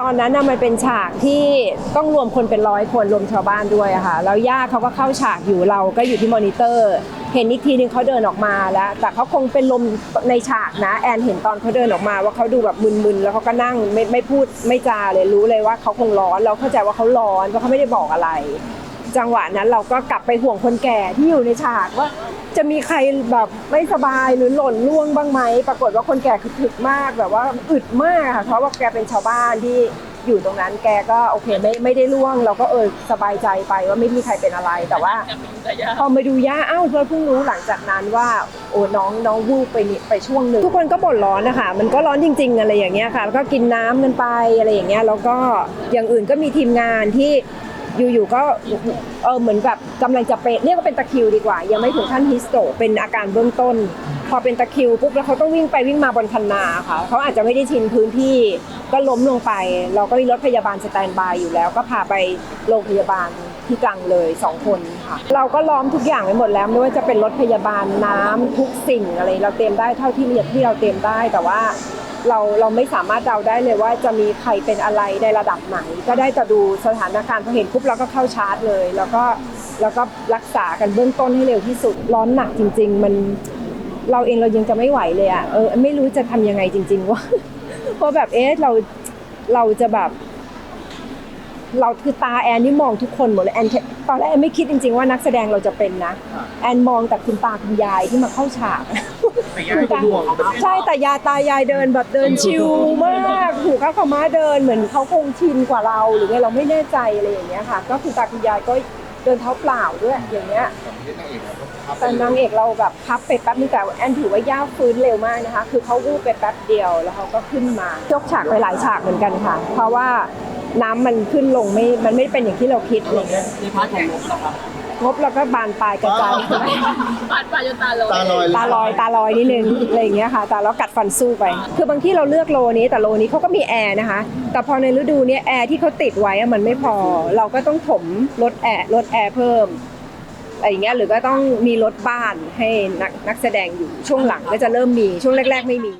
ตอนนั้นน่ะมันเป็นฉากที่ต้องรวมคนเป็นร้อยคนรวมชาวบ้านด้วยอะค่ะแล้วย่าเขาก็เข้าฉากอยู่เราก็อยู่ที่มอนิเตอร์ เห็นอีกทีนึงเขาเดินออกมาแล้ว แต่เขาคงเป็นลมในฉากนะแอนเห็นตอนเขาเดินออกมาว่าเขาดูแบบมึนๆแล้วเขาก็นั่งไม่ไม่พูดไม่จาเลยรู้เลยว่าเขาคงร้อนเราเข้าใจว่าเขาร้อนเพราะเขาไม่ได้บอกอะไร จังหวะนั้นเราก็กลับไปห่วงคนแก่ที่อยู่ในฉากว่า จะมีใครแบบไม่สบายหรือหล่นล่วงบ้างไหมปรากฏว่าคนแก่คือถึกมากแบบว่าอึดมากค่ะเพราะว่าแกเป็นชาวบ้านที่อยู่ตรงนั้นแกก็โอเคไม่ไม่ได้ล่วง เราก็เออสบายใจไปว่าไม่มีใครเป็นอะไรแต่ว่าพอมาดูย่าอ้าวเราเพิ่งรู้หลังจากนั้นว่าโอ้น้องน้องวูบไปนี่ไปช่วงหนึ่งทุกคนก็บ่นร้อนนะคะมันก็ร้อนจริง ๆ อะไรอย่างเงี้ยค่ะ แล้วก็กินน้ำกันไปอะไรอย่างเงี้ยแล้วก็อย่างอื่นก็มีทีมงานที่ อยู่ๆก็เออเหมือนแบบกำลังจะเป็นเรียกว่าเป็นตะคริวดีกว่า ยังไม่ถึงขั้นฮิสโตเป็นอาการเบื้องต้น พอเป็นตะคริวปุ๊บแล้วเขาต้องวิ่งไปวิ่งมาบนคันนาค่ะเขาอาจจะไม่ได้ชินพื้นที่ก็ล้มลงไป เราก็มีรถพยาบาลสแตนบายอยู่แล้ว ก็พาไปโรงพยาบาลที่ตรังเลยสองคนค่ะ เราก็ล้อมทุกอย่างไว้หมดแล้วไม่ว่าจะเป็นรถพยาบาลน้ำทุกสิ่งอะไร เราเตรียมได้เท่าที่ที่เราเตรียมได้แต่ว่า เราเราไม่สามารถเดาได้เลยว่าจะมีใครเป็นอะไรในระดับไหน ก็ได้แต่ดูสถานการณ์พอเห็นปุ๊บเราก็เข้าชาร์จเลย แล้วก็แล้วก็รักษากันเบื้องต้นให้เร็วที่สุด ร้อนหนักจริง ๆ มันเราเองเรายังจะไม่ไหวเลยอะเออไม่รู้จะทำยังไงจริง ๆ ว่าเพราะแบบเอ๊ะเราเราจะแบบ เราคือตาแอนนี่มองทุกคนหมดเลยแอนตอนแรกแอนไม่คิดจริง ๆ ว่านักแสดงเราจะเป็นนะแอนมองแต่คุณตาคุณยายที่มาเข้าฉากคุณตาใช่แต่ยาตายายเดินแบบเดินชิลมากถูกข้าวขาวม้าเดินเหมือนเขาคงชินกว่าเราหรือไงเราไม่แน่ใจอะไรอย่างเงี้ยค่ะ ก็คุณตาคุณยายก็เดินเท้าเปล่าด้วยอย่างเงี้ยแต่นางเอกเราแบบพับไปแป๊บนึงแต่แอนถือว่าย่าฟื้นเร็วมากนะคะ คือเขาวูบไปแป๊บเดียวแล้วเขาก็ขึ้นมายกฉากไปหลายฉากเหมือนกันค่ะ เพราะว่า น้ำมันขึ้นลงไม่ มันไม่ได้เป็นอย่างที่เราคิดอะไรเงี้ยในพาร์ทของงบนะครับงบเราก็บานปลายกระจายปาดปาดจนตาลอยตาลอยตาลอยตาลอยนิดนึงอะไรอย่างเงี้ยค่ะแต่เรากัดฟันสู้ไป คือบางที่เราเลือกโลนี้แต่โลนี้เขาก็มีแอร์นะคะ แต่พอในฤดูเนี้ยแอร์ที่เขาติดไว้อะมันไม่พอ เราก็ต้องถมลดแอร์ลดแอร์เพิ่มอะไรอย่างเงี้ยหรือก็ต้องมีรถบ้านให้นักนักแสดงอยู่ช่วงหลังก็จะเริ่มมีช่วงแรก ๆ ไม่มี